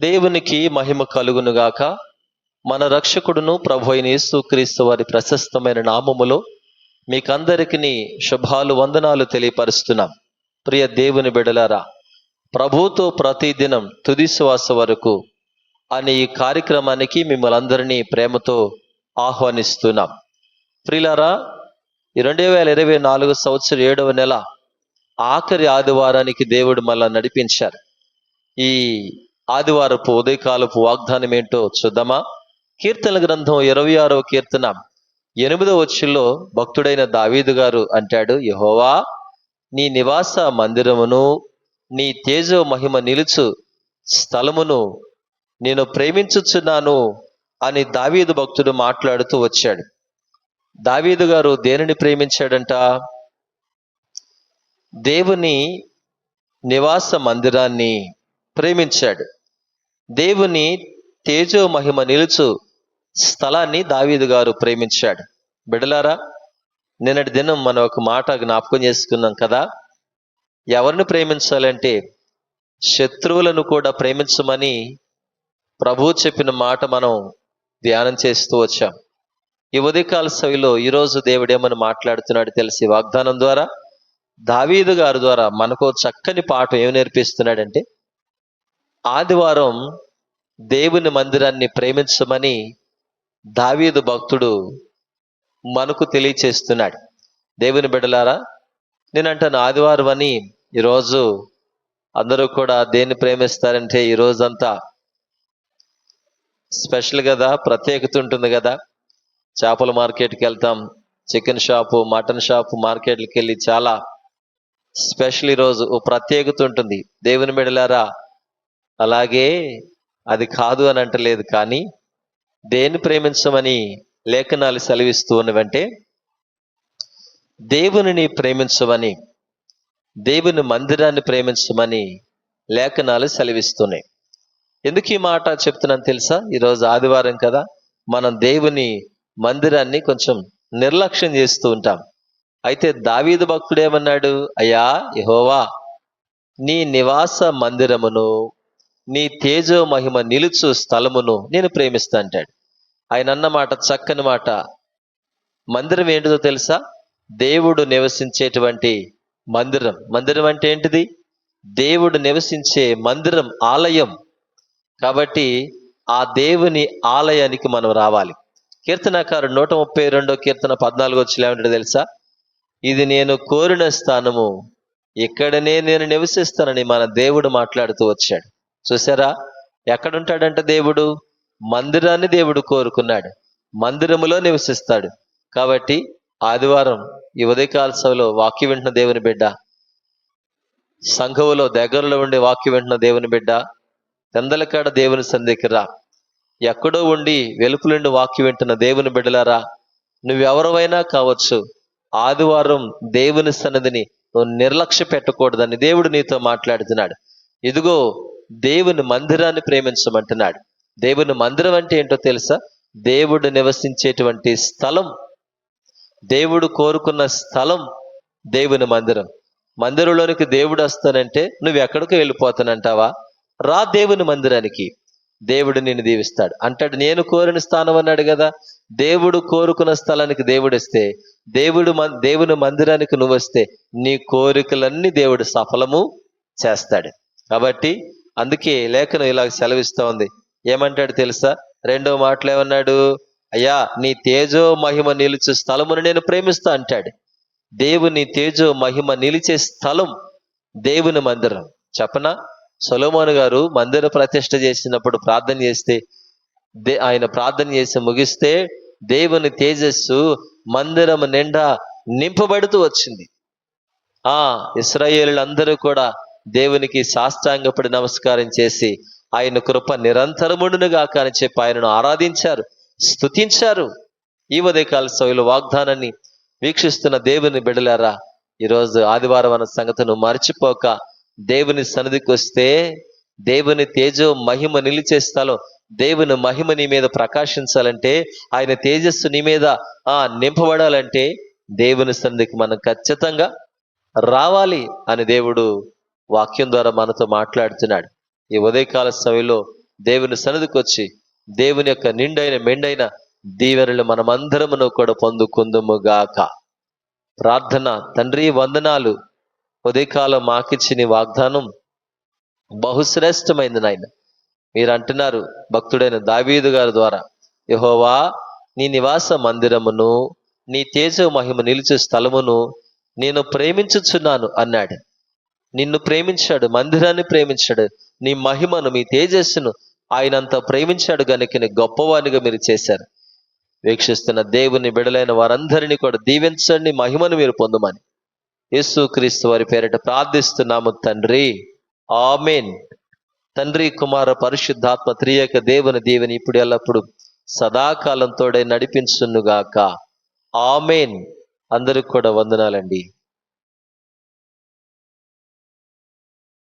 దేవునికి మహిమ కలుగునుగాక. మన రక్షకుడును ప్రభు అయిన యేసుక్రీస్తు వారి ప్రశస్తమైన నామములో మీకందరికీ శుభాలు వందనాలు తెలియపరుస్తున్నాం. ప్రియ దేవుని బిడలారా ప్రభుతో ప్రతిదినం తుది శ్వాస వరకు అనే ఈ కార్యక్రమానికి మిమ్మల్ని అందరినీ ప్రేమతో ఆహ్వానిస్తున్నాం. ప్రిలారా రెండు వేల ఇరవై నాలుగు సంవత్సరం ఏడవ నెల ఆఖరి ఆదివారానికి దేవుడు మళ్ళా నడిపించారు. ఈ ఆదివారపు ఉదయకాలపు వాగ్దానం ఏంటో చూద్దామా? కీర్తన గ్రంథం ఇరవై ఆరవ కీర్తన ఎనిమిదవ వచ్చుల్లో భక్తుడైన దావీదు గారు అంటాడు యహోవా నీ నివాస మందిరమును నీ తేజో మహిమ నిలుచు స్థలమును నేను ప్రేమించుచున్నాను అని దావీదు భక్తుడు మాట్లాడుతూ వచ్చాడు. దావీదు గారు దేనిని ప్రేమించాడంట? దేవుని నివాస మందిరాన్ని ప్రేమించాడు. దేవుని తేజో మహిమ నిలుచు స్థలాన్ని దావీదు గారు ప్రేమించాడు. బిడలారా నిన్నటి దినం మనం ఒక మాట జ్ఞాపకం చేసుకున్నాం కదా? ఎవరిని ప్రేమించాలంటే శత్రువులను కూడా ప్రేమించమని ప్రభు చెప్పిన మాట మనం ధ్యానం చేస్తూ వచ్చాం. ఈ ఉదయకాల సవిలో ఈరోజు దేవుడేమని మాట్లాడుతున్నాడు తెలిసి వాగ్దానం ద్వారా దావీదు గారి ద్వారా మనకు చక్కని పాఠం ఏమి నేర్పిస్తున్నాడంటే ఆదివారం దేవుని మందిరాన్ని ప్రేమించమని దావీదు భక్తుడు మనకు తెలియచేస్తున్నాడు. దేవుని బిడ్డలారా నేనంటాను ఆదివారం అని ఈరోజు అందరూ కూడా దేన్ని ప్రేమిస్తారంటే ఈ రోజంతా స్పెషల్ కదా ప్రత్యేకత ఉంటుంది కదా. చేపల మార్కెట్కి వెళ్తాం చికెన్ షాపు మటన్ షాపు మార్కెట్కి వెళ్ళి చాలా స్పెషల్ ఈరోజు ఓ ప్రత్యేకత ఉంటుంది. దేవుని బిడలారా అలాగే అది కాదు అని అంటలేదు కానీ దేన్ని ప్రేమించమని లేఖనాలు సెలవిస్తూ ఉన్నవంటే దేవునిని ప్రేమించమని దేవుని మందిరాన్ని ప్రేమించమని లేఖనాలు సెలవిస్తున్నాయి. ఎందుకు ఈ మాట చెప్తున్నాను తెలుసా? ఈరోజు ఆదివారం కదా మనం దేవుని మందిరాన్ని కొంచెం నిర్లక్ష్యం చేస్తూ ఉంటాం. అయితే దావీదు భక్తుడు ఏమన్నాడు? అయ్యా యహోవా నీ నివాస మందిరమును నీ తేజో మహిమ నిలుచు స్థలమును నేను ప్రేమిస్తా అంటాడు. ఆయన అన్నమాట చక్కని మాట. మందిరం ఏంటిదో తెలుసా? దేవుడు నివసించేటువంటి మందిరం. మందిరం అంటే ఏంటిది? దేవుడు నివసించే మందిరం ఆలయం. కాబట్టి ఆ దేవుని ఆలయానికి మనం రావాలి. కీర్తనకారు నూట ముప్పై రెండో కీర్తన పద్నాలుగు వచ్చి తెలుసా? ఇది నేను కోరిన స్థానము ఇక్కడనే నేను నివసిస్తానని మన దేవుడు మాట్లాడుతూ వచ్చాడు. చూసారా? ఎక్కడుంటాడంట దేవుడు? మందిరాన్ని దేవుడు కోరుకున్నాడు. మందిరములో నివసిస్తాడు. కాబట్టి ఆదివారం ఈ ఉదయకాల సభలో వాక్యం వింటున్న దేవుని బిడ్డ సంఘములో దగ్గరలో ఉండే వాక్యం వింటున్న దేవుని బిడ్డ తెందలకాడ దేవుని సంధికి రా. ఎక్కడో ఉండి వెలుపులుండి వాక్యం వింటున్న దేవుని బిడ్డలారా నువ్వెవరవైనా కావచ్చు ఆదివారం దేవుని సన్నిధిని నువ్వు నిర్లక్ష్య పెట్టకూడదని దేవుడు నీతో మాట్లాడుతున్నాడు. ఇదిగో దేవుని మందిరాన్ని ప్రేమించమంటున్నాడు. దేవుని మందిరం అంటే ఏంటో తెలుసా? దేవుడు నివసించేటువంటి స్థలం. దేవుడు కోరుకున్న స్థలం దేవుని మందిరం. మందిరంలోనికి దేవుడు వస్తానంటే నువ్వు ఎక్కడికి వెళ్ళిపోతానంటావా? రా దేవుని మందిరానికి. దేవుడు నిన్ను దీవిస్తాడు. అంటాడు నేను కోరిన స్థానం అన్నాడు కదా. దేవుడు కోరుకున్న స్థలానికి దేవుడు ఇస్తే దేవుడు దేవుని మందిరానికి నువ్వు వస్తే నీ కోరికలన్నీ దేవుడు సఫలము చేస్తాడు. కాబట్టి అందుకే లేఖనం ఇలా సెలవిస్తూ ఉంది ఏమంటాడు తెలుసా? రెండో మాటలు ఏమన్నాడు? అయ్యా నీ తేజో మహిమ నిలిచే స్థలమును నేను ప్రేమిస్తా అంటాడు. దేవుని తేజో మహిమ నిలిచే స్థలం దేవుని మందిరం. చెప్పనా? సొలోమోను గారు మందిర ప్రతిష్ట చేసినప్పుడు ప్రార్థన చేస్తే దే ఆయన ప్రార్థన చేసి ముగిస్తే దేవుని తేజస్సు మందిరం నిండా నింపబడుతూ వచ్చింది. ఆ ఇస్రాయేళ్ళందరూ కూడా దేవునికి సాష్టాంగపడి నమస్కారం చేసి ఆయన కృప నిరంతరముడునుగాక అని చెప్పి ఆయనను ఆరాధించారు స్తుతించారు. ఈ ఉదయకాల సౌలు వాగ్దానాన్ని వీక్షిస్తున్న దేవుని బిడలారా ఈరోజు ఆదివారం అన్న సంగతిను మర్చిపోక దేవుని సన్నిధికి వస్తే దేవుని తేజో మహిమ నిలిచే స్థలం దేవుని మహిమ నీ మీద ప్రకాశించాలంటే ఆయన తేజస్సు నీ మీద ఆ నింపబడాలంటే దేవుని సన్నిధికి మనం ఖచ్చితంగా రావాలి అని దేవుడు వాక్యం ద్వారా మనతో మాట్లాడుతున్నాడు. ఈ ఉదయకాల సమయంలో దేవుని సన్నిధికి వచ్చి దేవుని యొక్క నిండైన మెండైన దీవెనలు మనమందరమును కూడా పొందుకుందుముగాక ప్రార్థన తండ్రి వందనాలు. ఉదయకాలం మాకిచ్చిన వాగ్దానం బహుశ్రేష్టమైంది నాయన. మీరు అంటున్నారు భక్తుడైన దావీదు గారి ద్వారా యహోవా నీ నివాస మందిరమును నీ తేజ మహిమ నిలిచే స్థలమును నేను ప్రేమించుచున్నాను అన్నాడు. నిన్ను ప్రేమించాడు మందిరాన్ని ప్రేమించాడు నీ మహిమను మీ తేజస్సును ఆయనంత ప్రేమించాడు గనుక గొప్పవానిగా మీరు చేశారు. వీక్షిస్తున్న దేవుని బిడలైన వారందరినీ కూడా దీవించండి మహిమను మీరు పొందమని. యేసు క్రీస్తు వారి పేరిట ప్రార్థిస్తున్నాము తండ్రి. ఆమెన్. తండ్రి కుమార పరిశుద్ధాత్మ త్రియక దేవుని దీవెని ఇప్పుడు ఎల్లప్పుడు సదాకాలంతోడే నడిపించునుగాక. ఆమెన్. అందరికి కూడా వందనాలండి.